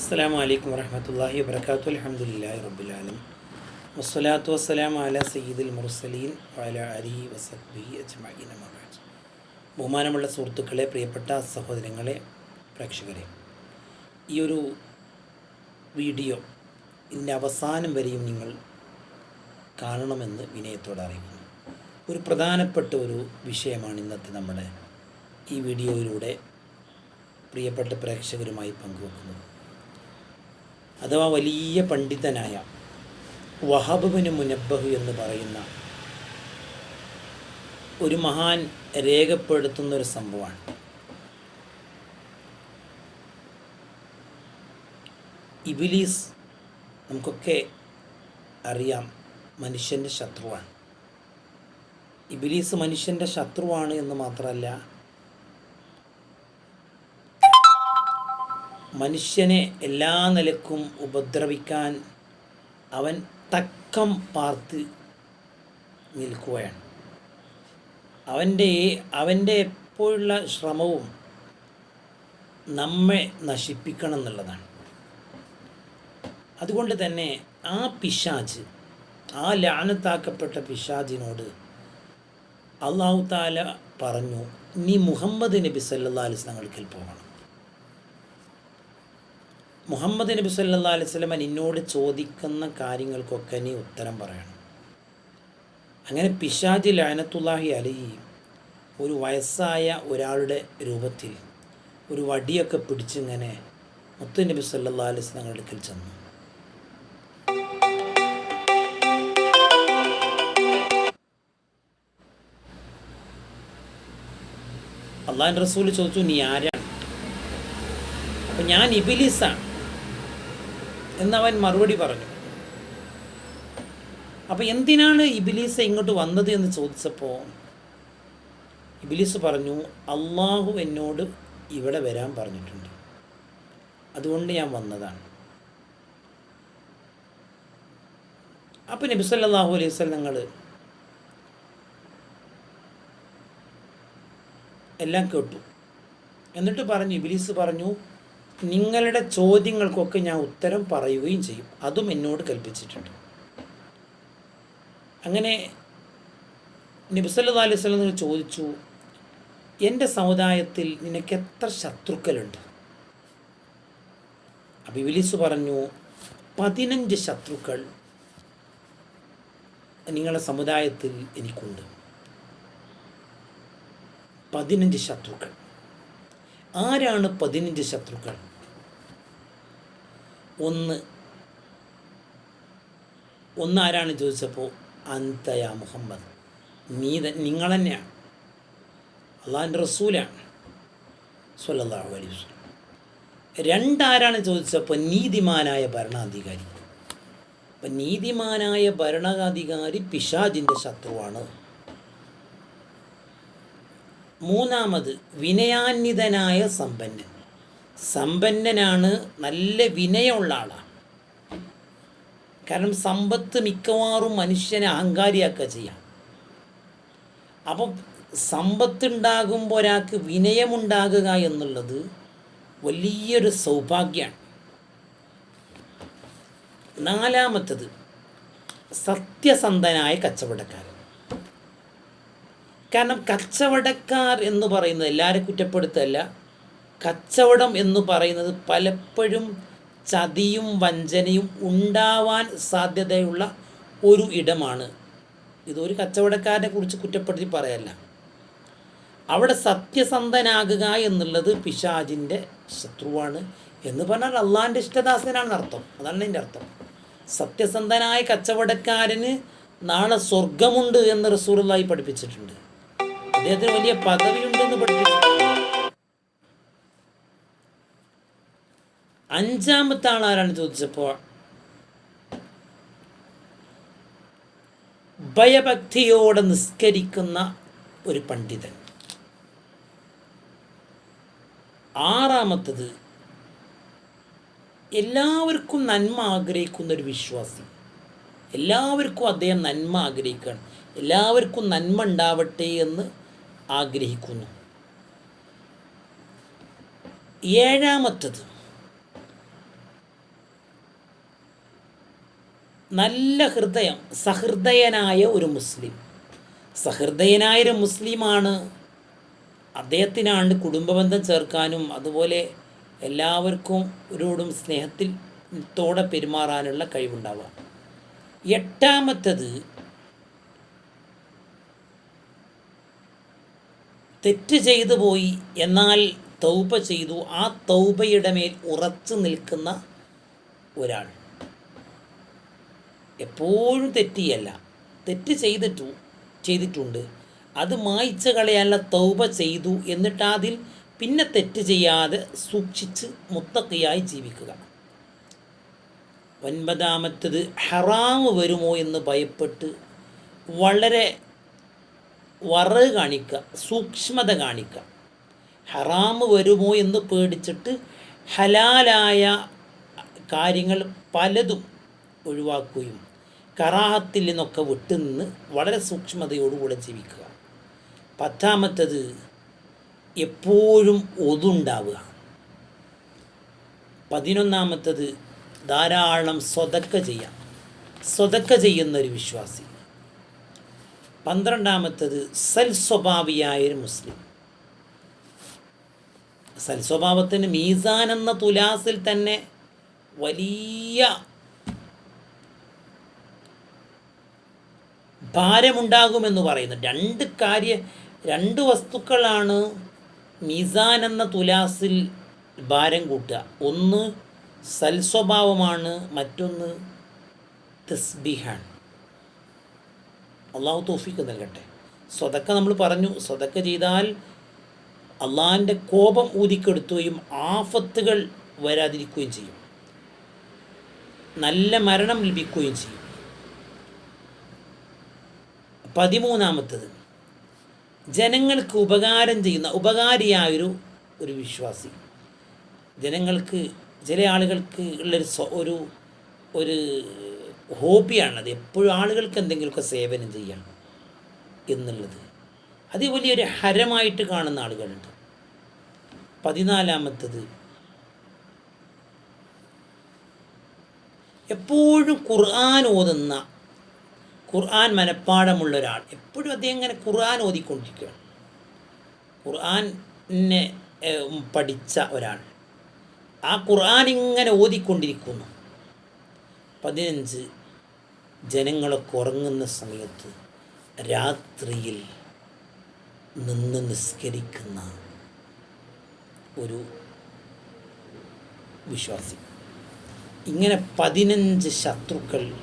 അസ്സാം വലൈക്കും വരഹമത്തല്ലാഹി വബർക്കാത്തു അലഹമുല്ലാ റബ്ബുലാലം വസ്സലാത്തു വസ്സലാം അല സയ്യിദുൽ മുർസലീൻ വല അലി വസബി അജ്മീൻ മഹാജ് ബഹുമാനമുള്ള സുഹൃത്തുക്കളെ പ്രിയപ്പെട്ട സഹോദരങ്ങളെ പ്രേക്ഷകരെ ഈ ഒരു വീഡിയോ ഇതിന്റെ അവസാനം വരെയും നിങ്ങൾ കാണണമെന്ന് വിനയത്തോടെ അറിയിക്കുന്നു ഒരു പ്രധാനപ്പെട്ട ഒരു വിഷയമാണ് ഇന്നത്തെ നമ്മുടെ ഈ വീഡിയോയിലൂടെ പ്രിയപ്പെട്ട പ്രേക്ഷകരുമായി പങ്കുവെക്കുന്നത്. അഥവാ വലിയ പണ്ഡിതനായ വഹബുബിന് മുനബഹു എന്ന് പറയുന്ന ഒരു മഹാൻ രേഖപ്പെടുത്തുന്ന ഒരു സംഭവമാണ്. ഇബിലീസ് നമുക്കൊക്കെ അറിയാം മനുഷ്യന്റെ ശത്രുവാണ്. ഇബിലീസ് മനുഷ്യന്റെ ശത്രുവാണ് എന്ന് മാത്രമല്ല മനുഷ്യനെ എല്ലാ നിലക്കും ഉപദ്രവിക്കാൻ അവൻ തക്കം പാർത്ത് നിൽക്കുകയാണ്. അവന്റെ അവന്റെ എപ്പോഴുള്ള ശ്രമവും നമ്മെ നശിപ്പിക്കണം എന്നുള്ളതാണ് അതുകൊണ്ട് തന്നെ ആ പിശാജ് ആ ലാനത്താക്കപ്പെട്ട പിശാജിനോട് അള്ളാഹു താല പറഞ്ഞു നീ മുഹമ്മദ് നബി സല്ലാ അലിസ് പോകണം. മുഹമ്മദ് നബി സല്ലാ അലൈഹി സ്വലമ നിന്നോട് ചോദിക്കുന്ന കാര്യങ്ങൾക്കൊക്കെ നീ ഉത്തരം പറയണം. അങ്ങനെ പിശാജി ലാനത്തുല്ലാഹി അലി ഒരു വയസ്സായ ഒരാളുടെ രൂപത്തിൽ ഒരു വടിയൊക്കെ പിടിച്ചിങ്ങനെ മുത്തു നബി സല്ലാ അലൈഹി തങ്ങളുടെ അടുക്കൽ ചെന്നു. അള്ളാഹിൻ റസൂൽ ചോദിച്ചു നീ ആരാണ്? അപ്പം ഞാൻ ഇബിലിസാണ്. എന്നവൻ മറുപടി പറഞ്ഞു. അപ്പോൾ എന്തിനാണ് ഇബിലീസ് ഇങ്ങോട്ട് വന്നത് എന്ന് ചോദിച്ചപ്പോൾ ഇബിലീസ് പറഞ്ഞു അള്ളാഹു എന്നോട് ഇവിടെ വരാൻ പറഞ്ഞിട്ടുണ്ട്. അതുകൊണ്ട് ഞാൻ വന്നതാണ്. അപ്പോൾ നബി സല്ലാഹു അലൈഹി സ്വലങ്ങൾ എല്ലാം കേട്ടു. എന്നിട്ട് പറഞ്ഞു ഇബിലീസ് പറഞ്ഞു നിങ്ങളുടെ ചോദ്യങ്ങൾക്കൊക്കെ ഞാൻ ഉത്തരം പറയുകയും ചെയ്യും. അതും എന്നോട് കൽപ്പിച്ചിട്ടുണ്ട്. അങ്ങനെ നബിസല്ലാ അലൈഹി ചോദിച്ചു എന്റെ സമുദായത്തിൽ നിനക്ക് എത്ര ശത്രുക്കളുണ്ട് അബിവിലിസ് പറഞ്ഞു പതിനഞ്ച് ശത്രുക്കൾ നിങ്ങളുടെ സമുദായത്തിൽ എനിക്കുണ്ട്. പതിനഞ്ച് ശത്രുക്കൾ. ആരാണ് പതിനഞ്ച് ശത്രുക്കൾ? ഒന്ന്. ഒന്ന് ആരാണ് ചോദിച്ചപ്പോൾ അന്തയ മുഹമ്മദ്. നീ നിങ്ങൾ തന്നെയാണ് അള്ളാഹിന്റെ റസൂലാണ്. സല്ലല്ലാഹു അലൈഹി വസല്ലം. രണ്ടാരാണ് ചോദിച്ചപ്പോൾ നീതിമാനായ ഭരണാധികാരി. അപ്പം നീതിമാനായ ഭരണാധികാരി പിശാജിന്റെ ശത്രുവാണ്. മൂന്നാമത് വിനയാന്വിതനായ സമ്പന്നൻ. സമ്പന്നനാണ് നല്ല വിനയമുള്ള ആളാണ്. കാരണം സമ്പത്ത് മിക്കവാറും മനുഷ്യനെ അഹങ്കാരിയാക്കുക ചെയ്യാം. അപ്പം സമ്പത്തുണ്ടാകുമ്പോൾ ഒരാൾക്ക് വിനയമുണ്ടാകുക എന്നുള്ളത് വലിയൊരു സൗഭാഗ്യമാണ് നാലാമത്തത് സത്യസന്ധനായ കച്ചവടക്കാരൻ. കാരണം കച്ചവടക്കാർ എന്ന് പറയുന്നത് എല്ലാവരും കുറ്റപ്പെടുത്തല്ല കച്ചവടം എന്ന് പറയുന്നത് പലപ്പോഴും ചതിയും വഞ്ചനയും ഉണ്ടാവാൻ സാധ്യതയുള്ള ഒരു ഇടമാണ്. ഇതൊരു കച്ചവടക്കാരനെ കുറിച്ച് കുറ്റപ്പെടുത്തി പറയല്ല. അവിടെ സത്യസന്ധനാകുക എന്നുള്ളത് പിശാജിന്റെ ശത്രുവാണ് എന്ന് പറഞ്ഞാൽ അള്ളാഹിന്റെ ഇഷ്ടദാസനാണ് അർത്ഥം. അതാണ് എന്റെ അർത്ഥം. സത്യസന്ധനായ കച്ചവടക്കാരന് നാളെ സ്വർഗമുണ്ട് എന്ന് റസൂറുള്ളായി പഠിപ്പിച്ചിട്ടുണ്ട്. അദ്ദേഹത്തിന് വലിയ പദവിയുണ്ടെന്ന് പഠിപ്പിച്ചിട്ടുണ്ട്. അഞ്ചാമത്തെ ആൾ ആരാണ് ചോദിച്ചപ്പോൾ ഭയഭക്തിയോടെ നിസ്കരിക്കുന്ന ഒരു പണ്ഡിതൻ. ആറാമത്തത് എല്ലാവർക്കും നന്മ ആഗ്രഹിക്കുന്ന ഒരു വിശ്വാസി. എല്ലാവർക്കും അദ്ദേഹം നന്മ ആഗ്രഹിക്കുകയാണ്. എല്ലാവർക്കും നന്മ ഉണ്ടാവട്ടെ എന്ന് ആഗ്രഹിക്കുന്നു. ഏഴാമത്തത് നല്ല ഹൃദയം സഹൃദയനായ ഒരു മുസ്ലിം. സഹൃദയനായ ഒരു മുസ്ലിമാണ്. അദ്ദേഹത്തിനാണ് കുടുംബബന്ധം ചേർക്കാനും അതുപോലെ എല്ലാവർക്കും ഒരോടും സ്നേഹത്തിൽ തോടെ പെരുമാറാനുള്ള കഴിവുണ്ടാവുക. എട്ടാമത്തത് തെറ്റ് ചെയ്തു പോയി എന്നാൽ തൗപ ചെയ്തു. ആ തൗപയുടെ മേൽ ഉറച്ചു നിൽക്കുന്ന ഒരാൾ. എപ്പോഴും തെറ്റിയല്ല. തെറ്റ് ചെയ്തിട്ടു ചെയ്തിട്ടുണ്ട്. അത് മായ്ച്ച കളയല്ല തൗബ ചെയ്തു എന്നിട്ട് അതിൽ പിന്നെ തെറ്റ് ചെയ്യാതെ സൂക്ഷിച്ച് മുത്തക്കയായി ജീവിക്കുക. ഒൻപതാമത്തത് ഹറാമ് വരുമോ എന്ന് ഭയപ്പെട്ട് വളരെ വറ കാണിക്കുക സൂക്ഷ്മത കാണിക്കുക ഹറാമ് വരുമോ എന്ന് പേടിച്ചിട്ട് ഹലാലായ കാര്യങ്ങൾ പലതും ഒഴിവാക്കുകയും കറാഹത്തിൽ നിന്നൊക്കെ വിട്ടുനിന്ന് വളരെ സൂക്ഷ്മതയോടുകൂടെ ജീവിക്കുക. പത്താമത്തത് എപ്പോഴും ഒതുണ്ടാവുക. പതിനൊന്നാമത്തത് ധാരാളം സ്വതക്ക ചെയ്യാം സ്വതക്ക ചെയ്യുന്ന ഒരു വിശ്വാസി. പന്ത്രണ്ടാമത്തത് സൽസ്വഭാവിയായ ഒരു മുസ്ലിം. സൽസ്വഭാവത്തിന് മീസാൻ എന്ന തുലാസിൽ തന്നെ വലിയ ഭാരമുണ്ടാകുമെന്ന് പറയുന്നു. രണ്ട് കാര്യ രണ്ട് വസ്തുക്കളാണ് മീസാൻ എന്ന തുലാസിൽ ഭാരം കൂട്ടുക. ഒന്ന് സൽസ്വഭാവമാണ് മറ്റൊന്ന് തസ്ബിഹാണ്. അള്ളാഹു തോഫിക്ക് നൽകട്ടെ. സ്വതക്ക നമ്മൾ പറഞ്ഞു സ്വതക്ക ചെയ്താൽ അള്ളാഹിന്റെ കോപം ഊതിക്കെടുത്തുകയും ആഫത്തുകൾ വരാതിരിക്കുകയും ചെയ്യും. നല്ല മരണം ലഭിക്കുകയും ചെയ്യും. പതിമൂന്നാമത്തത്. ജനങ്ങൾക്ക് ഉപകാരം ചെയ്യുന്ന ഉപകാരിയായൊരു ഒരു വിശ്വാസി. ജനങ്ങൾക്ക് ചില ആളുകൾക്ക് ഉള്ളൊരു ഒരു ഒരു ഹോബിയാണത് എപ്പോഴും ആളുകൾക്ക് എന്തെങ്കിലുമൊക്കെ സേവനം ചെയ്യാം എന്നുള്ളത്. അത് വലിയൊരു ഹരമായിട്ട് കാണുന്ന ആളുകളുണ്ട്. പതിനാലാമത്തത്. എപ്പോഴും ഖുർആൻ ഓതുന്ന ഖുർആൻ മനഃപ്പാടമുള്ള ഒരാൾ എപ്പോഴും അദ്ദേഹം ഇങ്ങനെ ഖുർആൻ ഓതിക്കൊണ്ടിരിക്കുകയാണ്. ഖുർആനെ പഠിച്ച ഒരാൾ. ആ ഖുർആൻ ഇങ്ങനെ ഓതിക്കൊണ്ടിരിക്കുന്നു. പതിനഞ്ച് ജനങ്ങളൊക്കെ ഉറങ്ങുന്ന സമയത്ത് രാത്രിയിൽ നിന്ന് നിസ്കരിക്കുന്ന ഒരു വിശ്വാസി. ഇങ്ങനെ പതിനഞ്ച് ശത്രുക്കൾ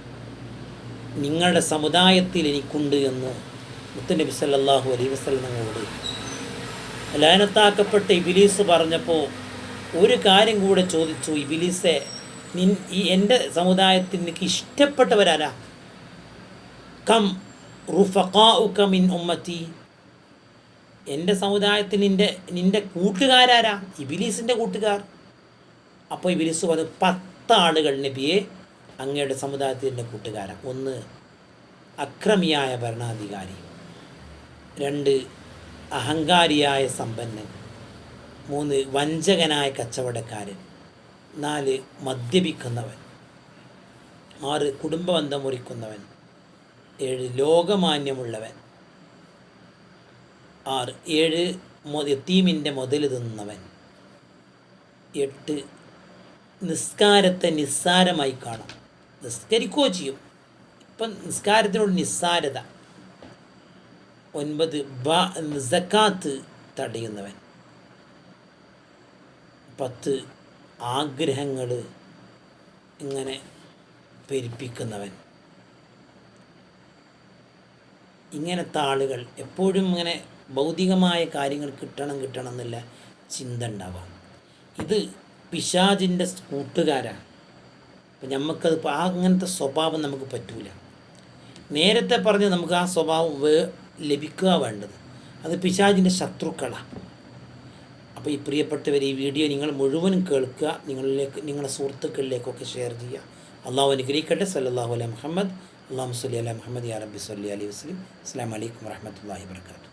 നിങ്ങളുടെ സമുദായത്തിൽ എനിക്കുണ്ട് എന്ന് മുത്തനബി സല്ലാഹു അലൈ വസ്ലമോട് ലയനത്താക്കപ്പെട്ട ഇബിലീസ് പറഞ്ഞപ്പോൾ ഒരു കാര്യം കൂടെ ചോദിച്ചു ഇബിലീസെ നിൻ ഈ എന്റെ സമുദായത്തിൽ എനിക്ക് ഇഷ്ടപ്പെട്ടവരാരാ? കം റുഫഖാഉക മിൻ ഉമ്മത്തി. എന്റെ സമുദായത്തിൽ നിന്റെ നിന്റെ കൂട്ടുകാരാരാ? ഇബിലീസിന്റെ കൂട്ടുകാർ. അപ്പോൾ ഇബിലീസ് പറഞ്ഞു പത്താളുകൾ നബിയെ അങ്ങയുടെ സമുദായത്തിന്റെ കൂട്ടുകാരൻ. ഒന്ന് അക്രമിയായ ഭരണാധികാരി. രണ്ട് അഹങ്കാരിയായ സമ്പന്നൻ. മൂന്ന് വഞ്ചകനായ കച്ചവടക്കാരൻ. നാല് മദ്യപിക്കുന്നവൻ. ആറ് കുടുംബബന്ധം മുറിക്കുന്നവൻ. ഏഴ് ലോകമാന്യമുള്ളവൻ. ആറ് ഏഴ് യത്തീമിന്റെ മുതൽ തിന്നവൻ എട്ട് നിസ്കാരത്തെ നിസ്സാരമായി കാണാം. നിസ്കരിക്കുകയോ ചെയ്യും. ഇപ്പം നിസ്കാരത്തിനോട് നിസ്സാരത. ഒൻപത് ബ സക്കാത്ത് തടയുന്നവൻ. പത്ത് ആഗ്രഹങ്ങൾ ഇങ്ങനെ പെരുപ്പിക്കുന്നവൻ. ഇങ്ങനത്തെ ആളുകൾ എപ്പോഴും ഇങ്ങനെ ഭൗതികമായ കാര്യങ്ങൾ കിട്ടണം കിട്ടണം എന്നുള്ള ചിന്ത ഉണ്ടാവാം. ഇത് പിശാജിന്റെ കൂട്ടുകാരാണ്. അപ്പം നമുക്കത് ആ അങ്ങനത്തെ സ്വഭാവം നമുക്ക് പറ്റൂല. നേരത്തെ പറഞ്ഞ് നമുക്ക് ആ സ്വഭാവം വേ ലഭിക്കുക വേണ്ടത്. അത് പിശാജിന്റെ ശത്രുക്കളാണ് അപ്പോൾ ഈ പ്രിയപ്പെട്ടവർ ഈ വീഡിയോ നിങ്ങൾ മുഴുവനും കേൾക്കുക. നിങ്ങളിലേക്ക് നിങ്ങളുടെ സുഹൃത്തുക്കളിലേക്കൊക്കെ ഷെയർ ചെയ്യുക. അള്ളാഹു അനുഗ്രഹിക്കട്ടെ. സല്ലാഹു അലൈഹി മുഹമ്മദ്. അള്ളാഹു സല്ലി അലൈഹി മുഹമ്മദ് യാ റബ്ബി സല്ലി അലൈഹി വസ്ലം അസ്സാം വലൈക്കും വരഹമുല്ലാ വർക്കാത്തു